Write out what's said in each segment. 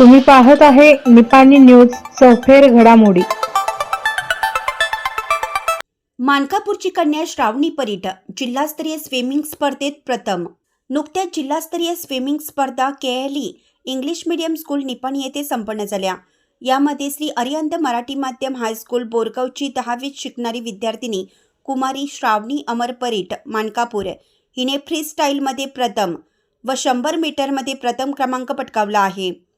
तुम्ही पाहत आहे निपाणी न्यूज चौफेर घडामोडी. मानकापूरची कन्या श्रावणी परीट जिल्हास्तरीय स्विमिंग स्पर्धेत प्रथम. नुकत्याच जिल्हास्तरीय स्विमिंग स्पर्धा KLE English medium school Nipani येथे संपन्न झाल्या. यामध्ये श्री अरियंत मराठी माध्यम हायस्कूल बोरगावची दहावीत शिकणारी विद्यार्थिनी कुमारी श्रावणी अमर परीट मानकापूर. हिने फ्री स्टाईलमध्ये प्रथम व शंभर मीटरमध्ये प्रथम क्रमांक पटकावला आहे.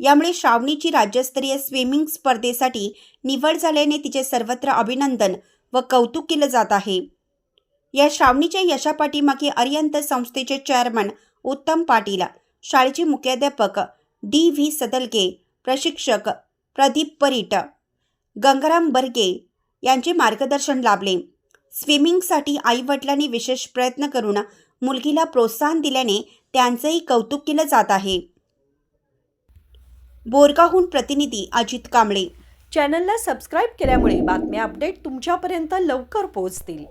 यामुळे श्रावणीची राज्यस्तरीय स्विमिंग स्पर्धेसाठी निवड झाल्याने तिचे सर्वत्र अभिनंदन व कौतुक केलं जात आहे. या श्रावणीच्या यशापाठीमागे अरियंत संस्थेचे चेअरमन उत्तम पाटील शाळेचे मुख्याध्यापक डी व्ही सदलके प्रशिक्षक प्रदीप परीट गंगाराम बर्गे यांचे मार्गदर्शन लाभले. स्विमिंगसाठी आईवडिलांनी विशेष प्रयत्न करून मुलगीला प्रोत्साहन दिल्याने त्यांचंही कौतुक केलं जात आहे. बोरगाहून प्रतिनिधी अजित कांबळे. चॅनलला सबस्क्राईब केल्यामुळे बातम्या अपडेट तुमच्यापर्यंत लवकर पोहोचतील.